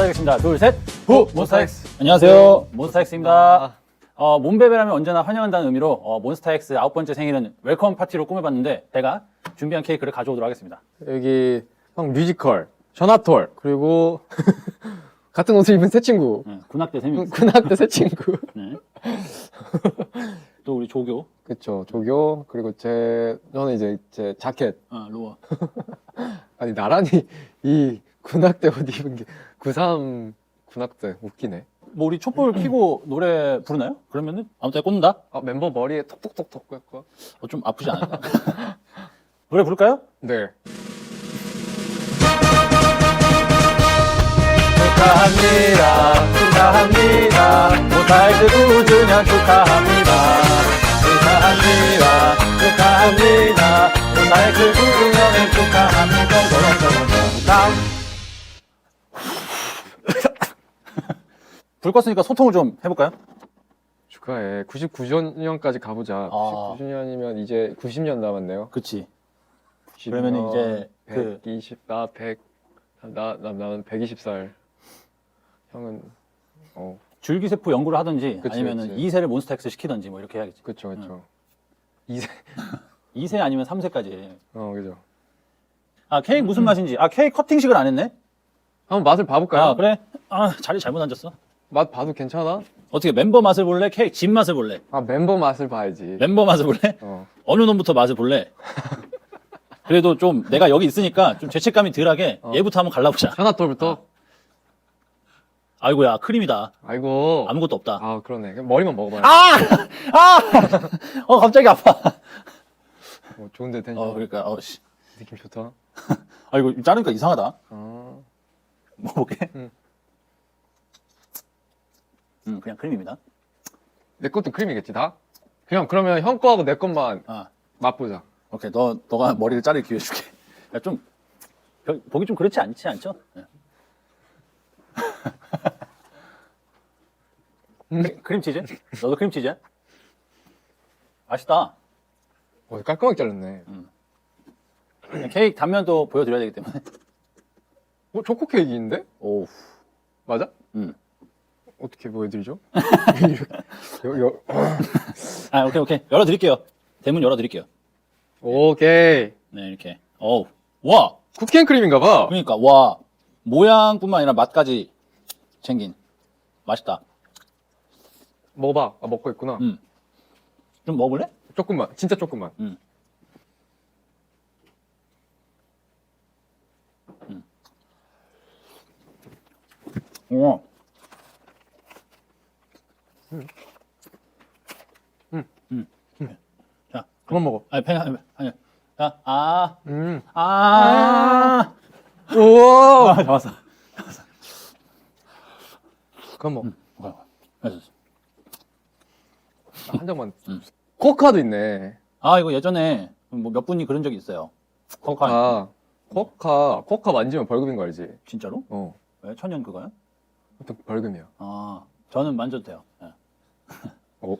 몬스타엑스입니다. 둘, 셋. 후! 몬스타엑스. 안녕하세요. 몬스타엑스입니다. 아, 어, 몬베베라면 언제나 환영한다는 의미로 어, 몬스타엑스 아홉 번째 생일은 웰컴 파티로 꾸며봤는데 제가 준비한 케이크를 가져오도록 하겠습니다. 여기 형 뮤지컬, 전화톨, 그리고 같은 옷을 입은 새 친구. 네, 군악대 세 명. 군학대 새 친구. 네. 또 우리 조교, 그쵸, 조교, 그리고 제, 저는 이제 제 자켓. 어, 로어. 아니, 나란히 이 군학대 옷 입은 게, 93 군학대. 웃기네. 뭐 우리 촛불 켜고 노래 부르나요? 그러면은 아무 때나 꽂는다? 아, 멤버 머리에 톡톡톡톡 꽂고. 어, 좀 아프지 않을까? 노래 부를까요? 네. 축하합니다. 축하합니다. 몬스타엑스 9주년 축하합니다. 축하합니다. 축하합니다. 몬스타엑스 9주년을 축하합니다. 불 껐으니까 소통을 좀 해볼까요? 축하해. 99년까지 가보자. 아. 99년이면 이제 90년 남았네요. 그치. 90년, 그러면은 이제 그 120, 나 100, 나, 나, 나는 120살. 형은, 어, 줄기세포 연구를 하든지 그치, 아니면은 그치. 2세를 몬스타엑스 시키든지 뭐 이렇게 해야겠지. 그쵸, 그쵸. 이세 2세 아니면 3세까지. 어, 그죠. 아, 케이크 무슨 맛인지. 아, 케이크 커팅식을 안 했네? 한번 맛을 봐볼까요? 아, 그래? 아, 자리 잘못 앉았어. 맛 봐도 괜찮아? 어떻게 멤버 맛을 볼래? 케이크 집 맛을 볼래? 아, 멤버 맛을 봐야지. 멤버 맛을 볼래? 어. 어느 놈부터 맛을 볼래? 그래도 좀 내가 여기 있으니까 좀 죄책감이 덜하게 어. 얘부터 한번 갈라보자. 현아톨부터? 아이고야, 크림이다. 아이고. 아무것도 없다. 아, 그러네. 그럼 머리만 먹어봐요. 아! 아! 어, 갑자기 아파. 어, 좋은데 텐션. 어, 그러니까, 어, 씨. 느낌 좋다. 아, 이거 자르니까 이상하다. 아. 먹어볼게. 응. 음, 그냥 크림입니다. 내 것도 크림이겠지, 다? 그냥 그러면 형 거하고 내 것만 아, 맛보자. 오케이. 너, 너가 머리를 자를 기회 줄게. 야, 좀, 별- 보기 좀 그렇지 않지 않죠? 예. 크림- 크림치즈? 너도 크림치즈야? 맛있다. 어, 깔끔하게 잘랐네. 그냥 케이크 단면도 보여드려야 되기 때문에. 어, 초코 케이크인데? 오우. 맞아? 음. 어떻게 보여드리죠? 여, 여, 아, 오케이, 오케이. 열어드릴게요. 대문 열어드릴게요. 오케이. 네, 이렇게. 어우. 와! 쿠키앤크림인가 봐. 그러니까, 와. 모양뿐만 아니라 맛까지 챙긴. 맛있다. 먹어봐. 아, 먹고 있구나. 음. 좀 먹어볼래? 조금만. 진짜 조금만. 어. 자, 그만 먹어. 아니, pen, 아니, 아니. 자, 아, 음. 아. 우와! 아, 잡았어. 그만 먹어. 어, 알았어. 한 장만. 음. 코카도 있네. 아, 이거 예전에 뭐 몇 분이 그런 적이 있어요. 코카. 코카. 코카. 코카 만지면 벌금인 거 알지? 진짜로? 어. 왜? 천연 그거요? 보통 벌금이야. 아, 저는 만져도 돼요. 예. 어.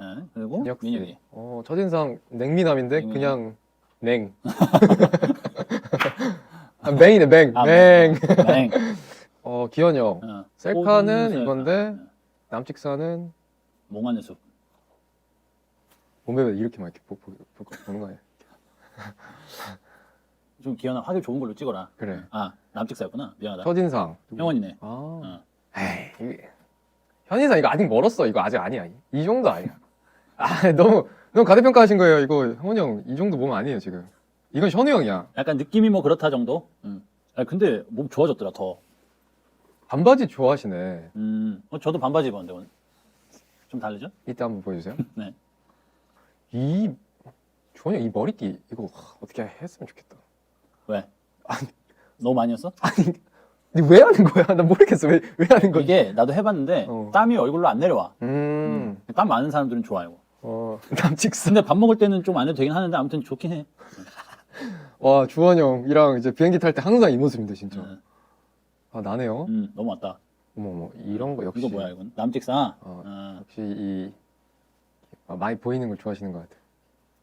예, 그리고 역시. 민혁이. 어, 첫인상 냉미남인데 냉미남. 그냥 냉. 아, 맹이네 맹. 아, 맹. 맹. 어, 기현 형. 어. 셀카는 셀카. 이건데 예. 남직사는 몽환의 숲. 몸에 왜 이렇게 막 이렇게 보, 보, 보, 보는 거야. 좀 기현아 화질 좋은 걸로 찍어라. 그래. 아, 남직사였구나. 미안하다. 첫인상. 형원이네. 아. 어. 에이. 이게- 현인상 이거 아직 멀었어. 이거 아직 아니야. 이 정도 아니야. 아, 너무 너무 가대평가하신 거예요. 이거 형원 형이 정도 몸 아니에요, 지금. 이건 현우 형이야. 약간 느낌이 뭐 그렇다 정도? 음. 아, 근데 몸 좋아졌더라, 더. 반바지 좋아하시네. 음, 어, 저도 반바지 입었는데, 오늘. 좀 다르죠? 이때 한번 보여주세요. 네. 이 주원이 형이 머리띠 이거 하, 어떻게 했으면 좋겠다. 왜? 너무 많이 했어? 근데 왜 하는 거야? 나 모르겠어. 왜 왜 하는 거지? 이게 나도 해봤는데, 어. 땀이 얼굴로 안 내려와. 음. 땀 많은 사람들은 좋아요. 어 남직사. 근데 밥 먹을 때는 좀 안 해도 되긴 하는데, 아무튼 좋긴 해. 와 주원 형이랑 이제 비행기 탈 때 항상 이 모습인데 진짜. 음, 아 나네요. 음, 넘어왔다. 어머 어머 이런 거 역시. 이거 뭐야, 이건? 남직사? 어, 어, 역시 이 아, 많이 보이는 걸 좋아하시는 것 같아.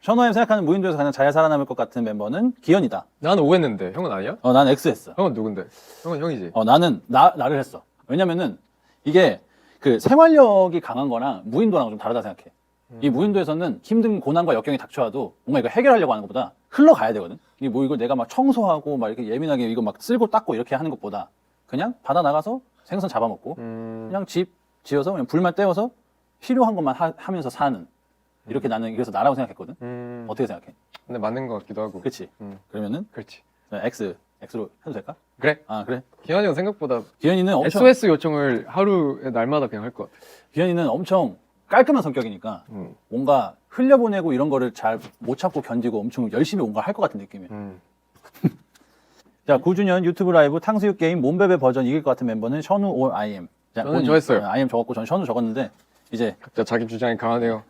션호엠 생각하는 무인도에서 가장 잘 살아남을 것 같은 멤버는 기현이다. 나는 O 했는데 형은 아니야? 어, 난 X 했어. 형은 누군데? 형은 형이지. 어, 나는 나 나를 했어. 왜냐면은 이게 그 생활력이 강한 거랑 무인도랑 좀 다르다 생각해. 이 무인도에서는 힘든 고난과 역경이 닥쳐와도 뭔가 이거 해결하려고 하는 것보다 흘러가야 되거든. 이게 뭐 이걸 내가 막 청소하고 막 이렇게 예민하게 이거 막 쓸고 닦고 이렇게 하는 것보다 그냥 바다 나가서 생선 잡아먹고 음, 그냥 집 지어서 그냥 불만 때워서 필요한 것만 하, 면서 사는 이렇게 나는 그래서 나라고 생각했거든. 음, 어떻게 생각해? 근데 맞는 것 같기도 하고. 그렇지. 음, 그러면은 그렇지. X X로 해도 될까? 그래. 아 그래. 기현이 형 생각보다 기현이는 엄청 SOS 요청을 하루에 날마다 그냥 할 것 같아. 기현이는 엄청 깔끔한 성격이니까 음, 뭔가 흘려보내고 이런 거를 잘 못 참고 견디고 엄청 열심히 뭔가 할 것 같은 느낌이야. 음. 자, 9주년 유튜브 라이브 탕수육 게임 몸베베 버전 이길 것 같은 멤버는 션우 or IM. 자, 저는 본인- 저 했어요. 어, IM 적었고 저는 션우 적었는데 이제 각자 자기 주장이 강하네요.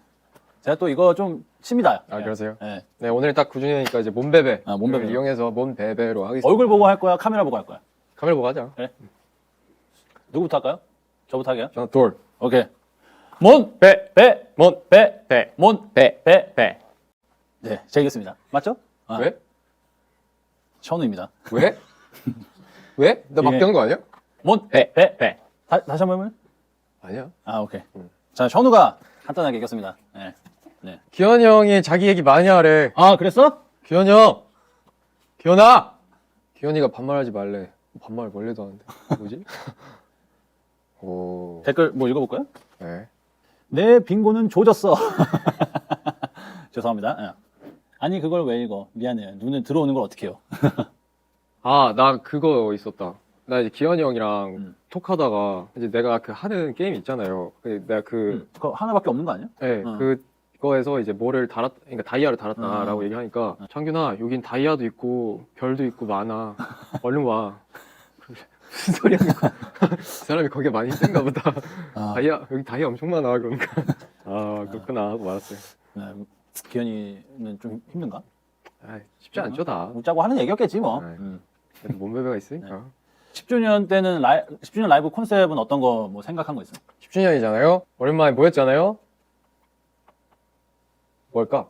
제가 또 이거 좀 칩니다. 아, 예. 그러세요? 예. 네, 오늘 딱 9주년이니까 이제 몸베베. 아, 몸베베. 이용해서 몸베베로 하겠습니다. 얼굴 보고 할 거야? 카메라 보고 할 거야? 카메라 보고 하자. 누구부터 할까요? 저부터 할게요. 저는 돌. 오케이. 몬, 베, 베, 몬, 베, 베, 몬, 베, 베. 베. 네, 제가 이겼습니다. 맞죠? 아, 왜? 션우입니다. 왜? 왜? 나 예. 바뀌는 거 아니야? 몬, 베, 베. 베. 다, 다시 한번 해보면? 아니야. 아, 오케이. 음. 자, 션우가 간단하게 이겼습니다. 네. 네. 기현이 형이 자기 얘기 많이 하래. 아, 그랬어? 기현이 형! 기현아! 기현이가 반말하지 말래. 반말 원래도 하는데. 뭐지? 오. 댓글 뭐 읽어볼까요? 네. 내 빙고는 조졌어. 죄송합니다. 예. 아니 그걸 왜 읽어? 미안해요. 눈에 들어오는 걸 어떻게 해요? 아, 나 그거 있었다. 나 이제 기현이 형이랑 음. 톡하다가 이제 내가 그 하는 게임 있잖아요. 그 내가 그, 음, 그거 하나밖에 없는 거 아니야? 네, 음. 그 거에서 이제 뭐를 달았, 그러니까 다이아를 달았다라고 음. 얘기하니까 창균아, 여긴 다이아도 있고 별도 있고 많아. 얼른 와. 무슨 소리 하는 거야? 그 사람이 거기에 많이 힘든가 보다. 아, 다이아 여기 다이아 엄청 많아 그러니까 아 그렇구나 하고 말았어요. 네, 기현이는 좀 힘든가? 아 쉽지 않죠 다. 웃자고 하는 얘기였겠지 뭐. 네. 음. 그래도 몸베베가 있으니까. 10주년 때는 라이, 10주년 라이브 컨셉은 어떤 거 뭐 생각한 거 있어? 10주년이잖아요. 오랜만에 모였잖아요. 뭘까?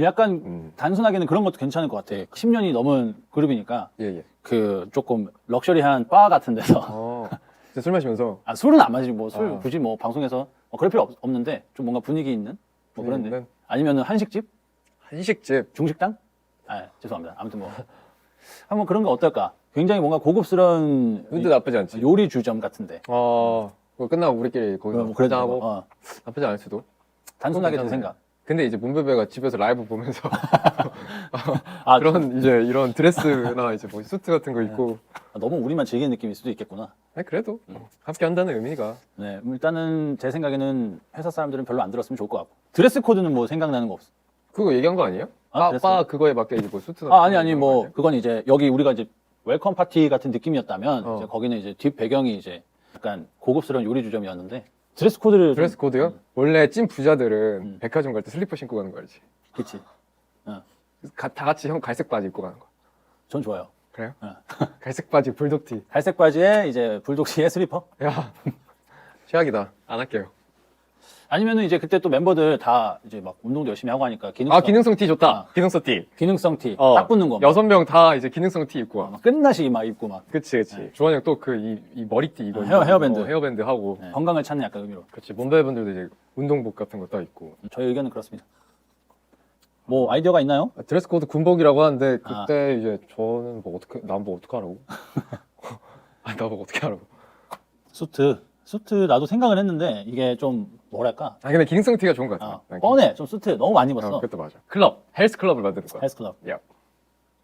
약간 음. 단순하게는 그런 것도 괜찮을 것 같아. 10년이 넘은 그룹이니까 예 예. 그 조금 럭셔리한 바 같은 데서 어. 진짜 술 마시면서 아, 술은 안 마시고 뭐술 아. 굳이 뭐 방송에서 뭐 그럴 필요 없, 없는데 좀 뭔가 분위기 있는 뭐 그런데 있는 아니면은 한식집 한식집. 중식당? 아, 죄송합니다. 아무튼 뭐 한번 그런 거 어떨까? 굉장히 뭔가 고급스러운 근데 나쁘지 않지. 요리 주점 같은데. 어. 그거 끝나고 우리끼리 거기서 뭐 그래도 하고 어, 나쁘지 않을 수도. 단순하게 든 괜찮아요. 생각. 근데 이제 문베베가 집에서 라이브 보면서 아, 그런 이제 이런 드레스나 이제 뭐 수트 같은 거 입고 너무 우리만 즐기는 느낌일 수도 있겠구나. 아니 그래도 음. 함께 한다는 의미가 네, 일단은 제 생각에는 회사 사람들은 별로 안 들었으면 좋을 것 같고. 드레스 코드는 뭐 생각나는 거 없어. 그거 얘기한 거 아니에요? 아, 바, 그랬어? 바 그거에 맞게 이제 뭐 수트 아, 아니 아니 뭐 그건 이제 여기 우리가 이제 웰컴 파티 같은 느낌이었다면 어. 이제 거기는 이제 뒷 배경이 이제 약간 고급스러운 요리 주점이었는데 드레스 코드를 좀- 드레스 코드요? 원래 찐 부자들은 음. 백화점 갈 때 슬리퍼 신고 가는 거 알지? 그치. 가- 다 같이 형 갈색 바지 입고 가는 거. 전 좋아요. 그래요? 어. 갈색 바지 불독 티. 갈색 바지에 이제 불독시에 스리퍼. 야 최악이다. 안 할게요. 아니면은 이제 그때 또 멤버들 다 이제 막 운동도 열심히 하고 하니까 기능성, 아 기능성 티 좋다. 아. 기능성 티. 기능성 티, 어. 딱 붙는 거. 막. 여섯 명 다 이제 기능성 티 입고 와. 막 끝나시 막 입고 막 그치 그치. 주환이 형 또그이이 머리띠 이거 아, 헤어- 입고, 헤어밴드. 어, 헤어밴드 하고. 네, 건강을 찾는 약간 의미로. 그치 몸베분들도 이제 운동복 같은 거 딱 입고. 저희 의견은 그렇습니다. 뭐 아이디어가 있나요? 아, 드레스 코드 군복이라고 하는데 아. 그때 이제 저는 뭐 어떻게 난뭐 어떻게 하라고? 아나 뭐 어떻게 하라고? 수트. 수트 나도 생각을 했는데 이게 좀 뭐랄까? 아 근데 기능성 티가 좋은 것 같아. 아, 난 뻔해. 좀 수트 너무 많이 어, 입었어. 그것도 맞아. 클럽, 헬스 클럽을 만드는 거야. 헬스클럽. 야.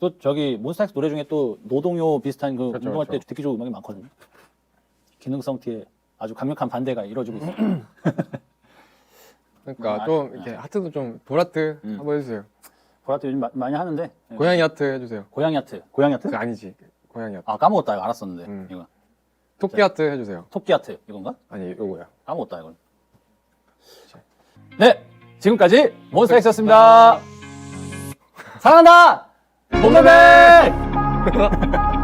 또 저기 몬스타엑스 노래 중에 또 노동요 비슷한 그 그렇죠, 운동할 때 그렇죠. 듣기 좋은 음악이 많거든요. 기능성 티에 아주 강력한 반대가 이루어지고 있어요. 그러니까 음, 좀 아, 이렇게 하트도 좀 보라트 음. 한번 해주세요. 보라트 요즘 마- 많이 하는데 네. 고양이 하트 해주세요. 고양이 하트. 고양이 하트? 그 아니지. 고양이 하트. 아 까먹었다 이거 알았었는데 음. 이거 토끼 하트 해주세요. 토끼 하트 이건가? 아니 요거야. 까먹었다 이건. 네 지금까지 몬스타엑스였습니다. 사랑한다. 몬베베.